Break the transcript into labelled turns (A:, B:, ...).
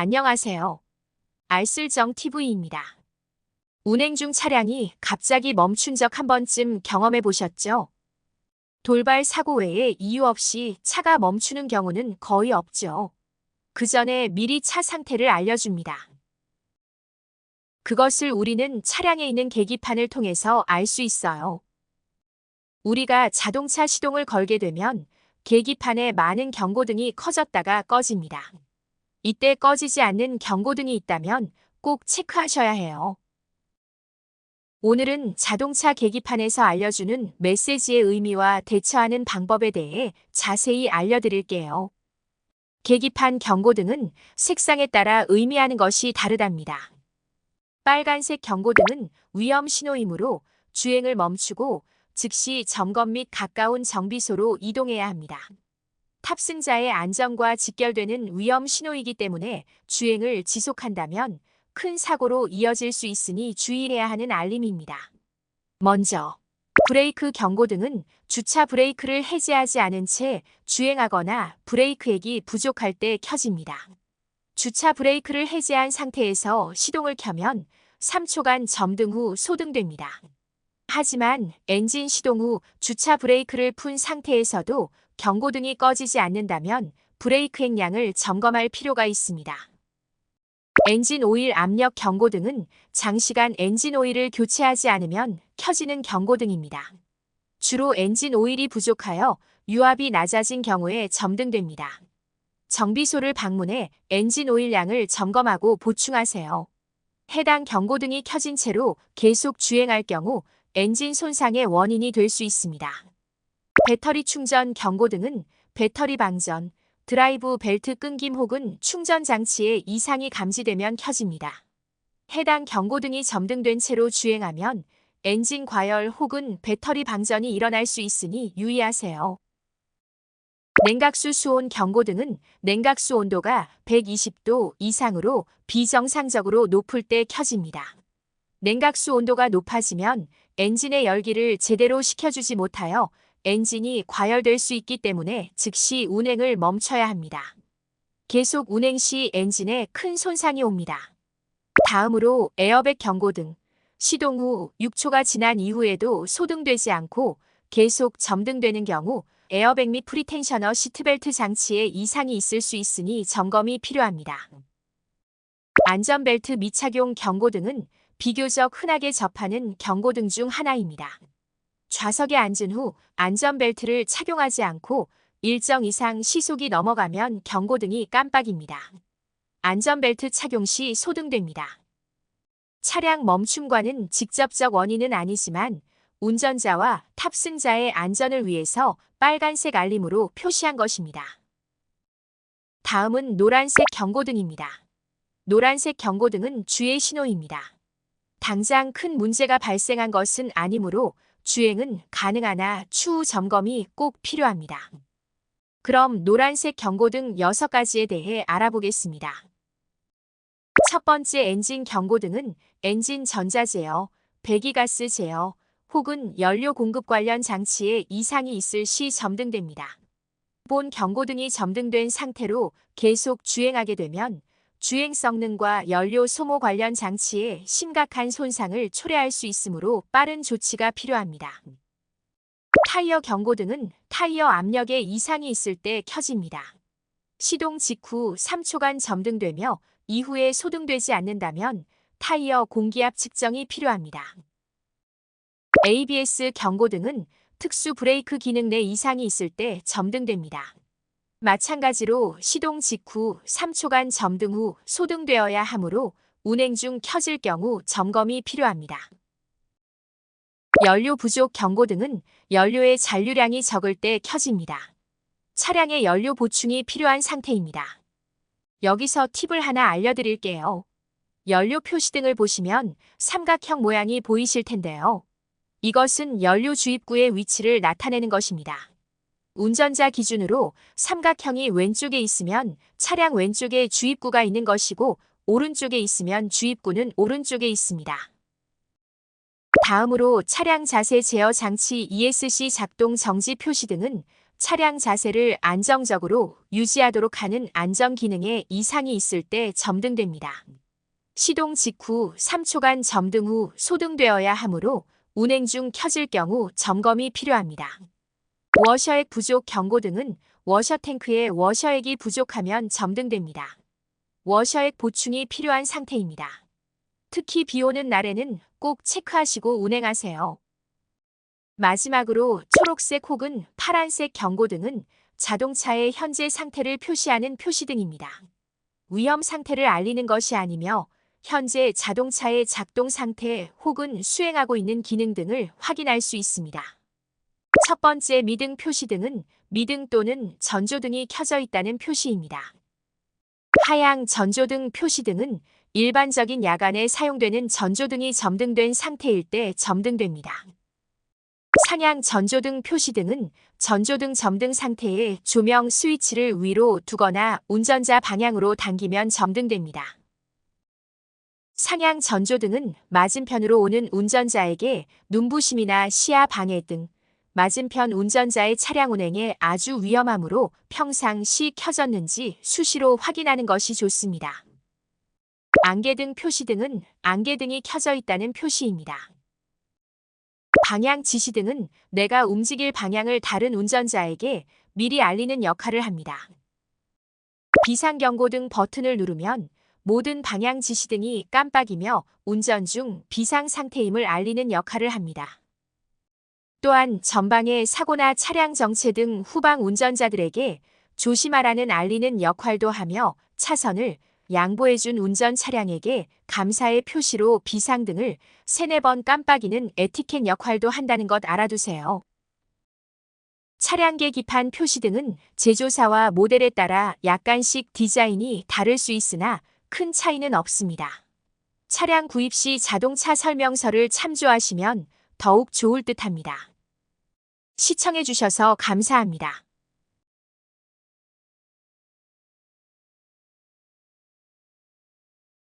A: 안녕하세요. 알쓸정 TV입니다. 운행 중 차량이 갑자기 멈춘 적 한 번쯤 경험해 보셨죠? 돌발 사고 외에 이유 없이 차가 멈추는 경우는 거의 없죠. 그 전에 미리 차 상태를 알려줍니다. 그것을 우리는 차량에 있는 계기판을 통해서 알 수 있어요. 우리가 자동차 시동을 걸게 되면 계기판에 많은 경고등이 커졌다가 꺼집니다. 이때 꺼지지 않는 경고등이 있다면 꼭 체크하셔야 해요. 오늘은 자동차 계기판에서 알려주는 메시지의 의미와 대처하는 방법에 대해 자세히 알려드릴게요. 계기판 경고등은 색상에 따라 의미하는 것이 다르답니다. 빨간색 경고등은 위험 신호이므로 주행을 멈추고 즉시 점검 및 가까운 정비소로 이동해야 합니다. 탑승자의 안전과 직결되는 위험 신호이기 때문에 주행을 지속한다면 큰 사고로 이어질 수 있으니 주의해야 하는 알림입니다. 먼저 브레이크 경고등은 주차 브레이크를 해제하지 않은 채 주행하거나 브레이크액이 부족할 때 켜집니다. 주차 브레이크를 해제한 상태에서 시동을 켜면 3초간 점등 후 소등됩니다. 하지만 엔진 시동 후 주차 브레이크를 푼 상태에서도 경고등이 꺼지지 않는다면 브레이크액 양을 점검할 필요가 있습니다. 엔진 오일 압력 경고등은 장시간 엔진 오일을 교체하지 않으면 켜지는 경고등입니다. 주로 엔진 오일이 부족하여 유압이 낮아진 경우에 점등됩니다. 정비소를 방문해 엔진 오일 양을 점검하고 보충하세요. 해당 경고등이 켜진 채로 계속 주행할 경우 엔진 손상의 원인이 될 수 있습니다. 배터리 충전 경고 등은 배터리 방전, 드라이브 벨트 끊김 혹은 충전 장치에 이상이 감지되면 켜집니다. 해당 경고등이 점등된 채로 주행하면 엔진 과열 혹은 배터리 방전이 일어날 수 있으니 유의하세요. 냉각수 수온 경고등은 냉각수 온도가 120도 이상으로 비정상적으로 높을 때 켜집니다. 냉각수 온도가 높아지면 엔진의 열기를 제대로 식혀주지 못하여 엔진이 과열될 수 있기 때문에 즉시 운행을 멈춰야 합니다. 계속 운행 시 엔진에 큰 손상이 옵니다. 다음으로 에어백 경고등. 시동 후 6초가 지난 이후에도 소등되지 않고 계속 점등되는 경우 에어백 및 프리텐셔너 시트벨트 장치에 이상이 있을 수 있으니 점검이 필요합니다. 안전벨트 미착용 경고등은 비교적 흔하게 접하는 경고등 중 하나입니다. 좌석에 앉은 후 안전벨트를 착용하지 않고 일정 이상 시속이 넘어가면 경고등이 깜빡입니다. 안전벨트 착용 시 소등됩니다. 차량 멈춤과는 직접적 원인은 아니지만 운전자와 탑승자의 안전을 위해서 빨간색 알림으로 표시한 것입니다. 다음은 노란색 경고등입니다. 노란색 경고등은 주의 신호입니다. 당장 큰 문제가 발생한 것은 아니므로 주행은 가능하나 추후 점검이 꼭 필요합니다. 그럼 노란색 경고 등 6가지에 대해 알아보겠습니다. 첫 번째 엔진 경고등은 엔진 전자 제어, 배기가스 제어 혹은 연료 공급 관련 장치에 이상이 있을 시 점등됩니다. 본 경고등이 점등된 상태로 계속 주행하게 되면 주행 성능과 연료 소모 관련 장치에 심각한 손상을 초래할 수 있으므로 빠른 조치가 필요합니다. 타이어 경고등은 타이어 압력에 이상이 있을 때 켜집니다. 시동 직후 3초간 점등되며 이후에 소등되지 않는다면 타이어 공기압 측정이 필요합니다. ABS 경고등은 특수 브레이크 기능 내 이상이 있을 때 점등됩니다. 마찬가지로 시동 직후 3초간 점등 후 소등되어야 하므로 운행 중 켜질 경우 점검이 필요합니다. 연료 부족 경고등은 연료의 잔류량이 적을 때 켜집니다. 차량의 연료 보충이 필요한 상태입니다. 여기서 팁을 하나 알려드릴게요. 연료 표시등을 보시면 삼각형 모양이 보이실 텐데요. 이것은 연료 주입구의 위치를 나타내는 것입니다. 운전자 기준으로 삼각형이 왼쪽에 있으면 차량 왼쪽에 주입구가 있는 것이고 오른쪽에 있으면 주입구는 오른쪽에 있습니다. 다음으로 차량 자세 제어 장치 ESC 작동 정지 표시 등은 차량 자세를 안정적으로 유지하도록 하는 안전 기능에 이상이 있을 때 점등됩니다. 시동 직후 3초간 점등 후 소등되어야 하므로 운행 중 켜질 경우 점검이 필요합니다. 워셔액 부족 경고 등은 워셔 탱크에 워셔액이 부족하면 점등됩니다. 워셔액 보충이 필요한 상태입니다. 특히 비 오는 날에는 꼭 체크하시고 운행하세요. 마지막으로 초록색 혹은 파란색 경고등은 자동차의 현재 상태를 표시하는 표시등입니다. 위험 상태를 알리는 것이 아니며 현재 자동차의 작동 상태 혹은 수행하고 있는 기능 등을 확인할 수 있습니다. 첫 번째 미등 표시등은 미등 또는 전조등이 켜져 있다는 표시입니다. 하향 전조등 표시등은 일반적인 야간에 사용되는 전조등이 점등된 상태일 때 점등됩니다. 상향 전조등 표시등은 전조등 점등 상태에 조명 스위치를 위로 두거나 운전자 방향으로 당기면 점등됩니다. 상향 전조등은 맞은편으로 오는 운전자에게 눈부심이나 시야 방해 등 맞은편 운전자의 차량 운행에 아주 위험하므로 평상시 켜졌는지 수시로 확인하는 것이 좋습니다. 안개등 표시등은 안개등이 켜져 있다는 표시입니다. 방향 지시등은 내가 움직일 방향을 다른 운전자에게 미리 알리는 역할을 합니다. 비상경고등 버튼을 누르면 모든 방향 지시등이 깜빡이며 운전 중 비상 상태임을 알리는 역할을 합니다. 또한 전방의 사고나 차량 정체 등 후방 운전자들에게 조심하라는 알리는 역할도 하며 차선을 양보해준 운전 차량에게 감사의 표시로 비상 등을 세네 번 깜빡이는 에티켓 역할도 한다는 것 알아두세요. 차량 계 기판 표시 등은 제조사와 모델에 따라 약간씩 디자인이 다를 수 있으나 큰 차이는 없습니다. 차량 구입 시 자동차 설명서를 참조하시면 더욱 좋을 듯 합니다. 시청해주셔서 감사합니다.